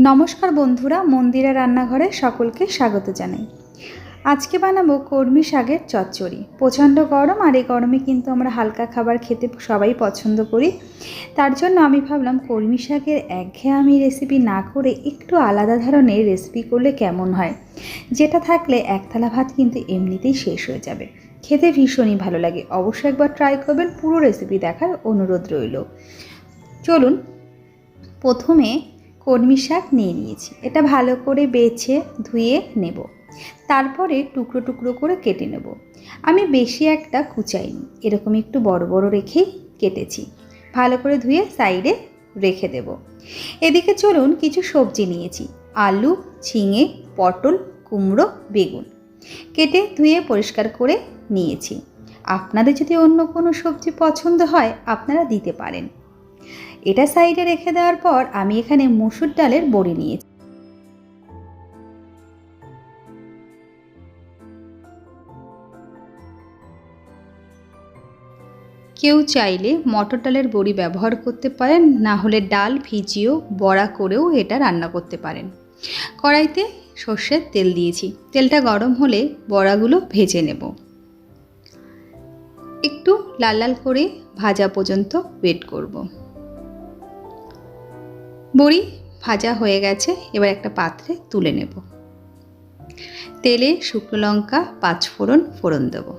নমস্কার বন্ধুরা, মন্দিরা রান্নাঘরে সকলকে স্বাগত জানাই। আজকে বানাবো কর্মী শাকের চচ্চড়ি। প্রচণ্ড গরম আর এই গরমে কিন্তু আমরা হালকা খাবার খেতে সবাই পছন্দ করি। তার জন্য আমি ভাবলাম কর্মী শাকের একঘেয়েমি রেসিপি না করে একটু আলাদা ধরনের রেসিপি করলে কেমন হয়? যেটা থাকলে এক থালা ভাত কিন্তু এমনিতেই শেষ হয়ে যাবে। খেতে ভীষণই ভালো লাগে। অবশ্যই একবার ট্রাই করবেন। পুরো রেসিপি দেখার অনুরোধ রইল। চলুন। প্রথমে কলমি শাক নিয়ে নিয়েছি। এটা ভালো করে বেছে ধুয়ে নেব। তারপরে টুকরো টুকরো করে কেটে নেব। আমি বেশি একটা কুচাইনি, এরকম একটু বড় বড় রেখেই কেটেছি। ভালো করে ধুয়ে সাইডে রেখে দেব। এদিকে চলুন কিছু সবজি নিয়েছি। আলু, ঝিঙে, পটল, কুমড়ো, বেগুন। কেটে ধুয়ে পরিষ্কার করে নিয়েছি। আপনাদের যদি অন্য কোনো সবজি পছন্দ হয়, আপনারা দিতে পারেন। এটা সাইডে রেখে দেওয়ার পর আমি এখানে মসুর ডালের বড়ি নিয়েছি। কেউ চাইলে মটর ডালের বড়ি ব্যবহার করতে পারেন, না হলে ডাল ভিজিয়েও বড়া করেও এটা রান্না করতে পারেন। কড়াইতে সর্ষের তেল দিয়েছি। তেলটা গরম হলে বড়াগুলো ভেজে নেব। একটু লাল লাল করে ভাজা পর্যন্ত ওয়েট করব। বড়ি ভাজা হয়ে গেছে, এবার একটা পাত্রে তুলে নেব। তেলে শুকনো লঙ্কা, পাঁচ ফোড়ন ফোড়ন দেব।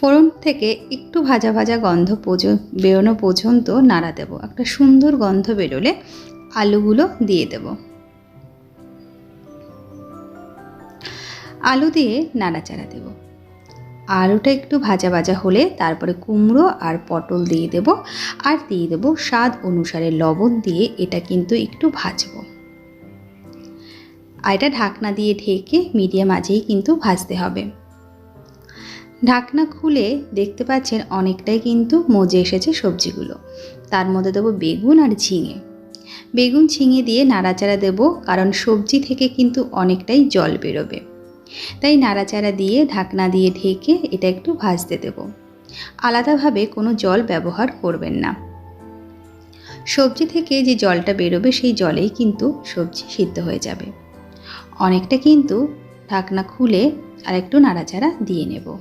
ফোড়ন থেকে একটু ভাজা ভাজা গন্ধ বেরোনো পর্যন্ত নাড়া দেব। একটা সুন্দর গন্ধ বেরোলে আলুগুলো দিয়ে দেব। আলু দিয়ে নাড়াচাড়া দেব। আলুটা একটু ভাজা ভাজা হলে তারপরে কুমড়ো আর পটল দিয়ে দেব। আর দিয়ে দেব স্বাদ অনুসারে লবণ দিয়ে এটা কিন্তু একটু ভাজবো। আর এটা ঢাকনা দিয়ে ঢেকে মিডিয়াম আঁচেই কিন্তু ভাজতে হবে। ঢাকনা খুলে দেখতে পাচ্ছেন অনেকটাই কিন্তু মজে এসেছে সবজিগুলো। তার মধ্যে দেবো বেগুন আর ঝিঙে। বেগুন ঝিঙে দিয়ে নাড়াচাড়া দেব কারণ সবজি থেকে কিন্তু অনেকটাই জল বেরোবে। তাই নাড়াচাড়া দিয়ে ঢাকনা দিয়ে ঢেকে এটা একটু ভাজতে দেব। আলাদাভাবে কোনো জল ব্যবহার করবেন না। সবজি থেকে যে জলটা বেরোবে সেই জলেই কিন্তু সবজি সিদ্ধ হয়ে যাবে। অনেকটা কিন্তু ঢাকনা খুলে আর একটু নাড়াচাড়া দিয়ে নেব।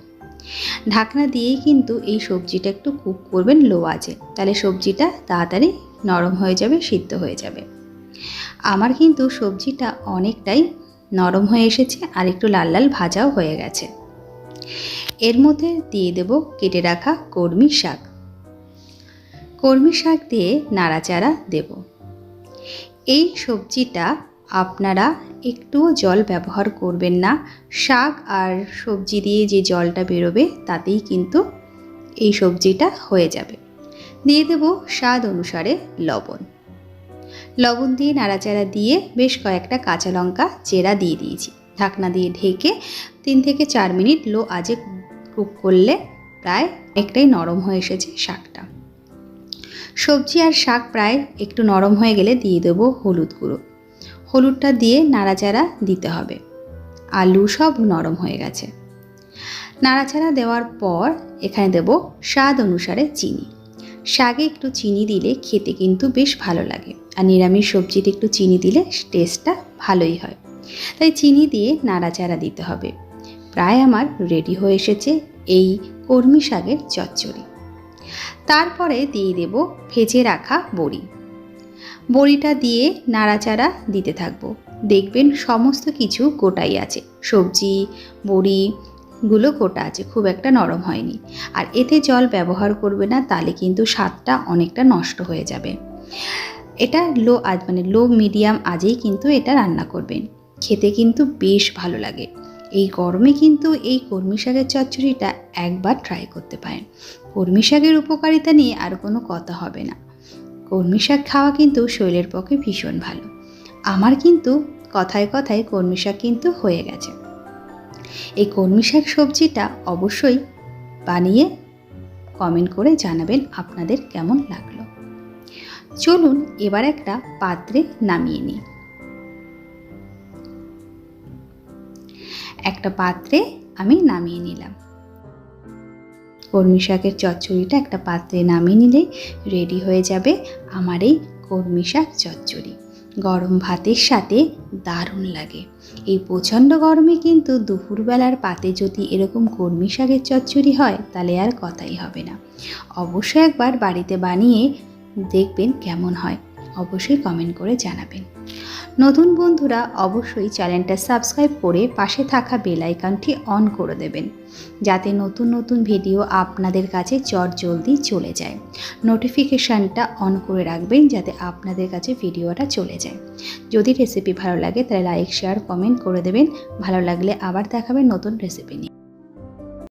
ঢাকনা দিয়েই কিন্তু এই সবজিটা একটু কুক করবেন লো আঁচে। তাহলে সবজিটা তাড়াতাড়ি নরম হয়ে যাবে, সিদ্ধ হয়ে যাবে। আমার কিন্তু সবজিটা অনেকটাই নরম হয়ে এসেছে আর একটু লাল লাল ভাজাও হয়ে গেছে। এর মধ্যে দিয়ে দেব কেটে রাখা কর্মী শাক। কর্মী শাক দিয়ে নাড়াচাড়া দেব। এই সবজিটা আপনারা একটুও জল ব্যবহার করবেন না। শাক আর সবজি দিয়ে যে জলটা বেরোবে তাতেই কিন্তু এই সবজিটা হয়ে যাবে। দিয়ে দেব স্বাদ অনুসারে লবণ। লবণ দিয়ে নাড়াচাড়া দিয়ে বেশ কয়েকটা কাঁচা লঙ্কা চেরা দিয়ে দিয়েছি। ঢাকনা দিয়ে ঢেকে তিন থেকে চার মিনিট লো আজে কুক করলে প্রায় একটাই নরম হয়ে এসেছে শাকটা। সবজি আর শাক প্রায় একটু নরম হয়ে গেলে দিয়ে দেবো হলুদ গুঁড়ো। হলুদটা দিয়ে নাড়াচাড়া দিতে হবে। আলু সব নরম হয়ে গেছে। নাড়াচাড়া দেওয়ার পর এখানে দেব স্বাদ অনুসারে চিনি। শাকে একটু চিনি দিলে খেতে কিন্তু বেশ ভালো লাগে। আর নিরামিষ সবজিতে একটু চিনি দিলে টেস্টটা ভালোই হয়। তাই চিনি দিয়ে নাড়াচাড়া দিতে হবে। প্রায় আমার রেডি হয়ে এসেছে এই কর্মী শাকের চচ্চড়ি। তারপরে দিয়ে দেব ভেজে রাখা বড়ি। বড়িটা দিয়ে নাড়াচাড়া দিতে থাকব। দেখবেন সমস্ত কিছু গোটাই আছে। সবজি, বড়ি গুলো গোটা আছে, খুব একটা নরম হয়নি। আর এতে জল ব্যবহার করবে না, তাহলে কিন্তু স্বাদটা অনেকটা নষ্ট হয়ে যাবে। এটা লো আজ মানে লো, মিডিয়াম আজেই কিন্তু এটা রান্না করবেন। খেতে কিন্তু বেশ ভালো লাগে। এই গরমে কিন্তু এই কর্মী শাকের চচ্চড়িটা একবার ট্রাই করতে পারেন। কর্মী শাকের উপকারিতা নিয়ে আর কোনো কথা হবে না। কর্মী শাক খাওয়া কিন্তু শরীরের পক্ষে ভীষণ ভালো। আমার কিন্তু কথায় কথায় কর্মী শাক কিন্তু হয়ে গেছে। এই কর্মী শাক সবজিটা অবশ্যই বানিয়ে কমেন্ট করে জানাবেন আপনাদের কেমন লাগল। চলুন এবার একটা পাত্রে নামিয়ে নিই। একটা পাত্রে আমি নামিয়ে নিলাম। কর্মী শাকের চচ্চড়িটা একটা পাত্রে নামিয়ে নিলে রেডি হয়ে যাবে আমার এই কর্মী শাক চচ্চড়ি। গরম ভাতের সাথে দারুণ লাগে। এই প্রচণ্ড গরমে কিন্তু দুপুরবেলার পাতে যদি এরকম কর্মী শাকের চচ্চড়ি হয় তাহলে আর কথাই হবে না। অবশ্যই একবার বাড়িতে বানিয়ে দেখবেন কেমন হয়। অবশ্যই কমেন্ট করে জানাবেন। নতুন বন্ধুরা অবশ্যই চ্যানেলটা সাবস্ক্রাইব করে পাশে থাকা বেল আইকনটি অন করে দেবেন। যাতে নতুন নতুন ভিডিও আপনাদের কাছে চট জলদি চলে যায়। নোটিফিকেশানটা অন করে রাখবেন যাতে আপনাদের কাছে ভিডিওটা চলে যায়। যদি রেসিপি ভালো লাগে তাহলে লাইক শেয়ার কমেন্ট করে দেবেন। ভালো লাগলে আবার দেখাবেন নতুন রেসিপি নিয়ে।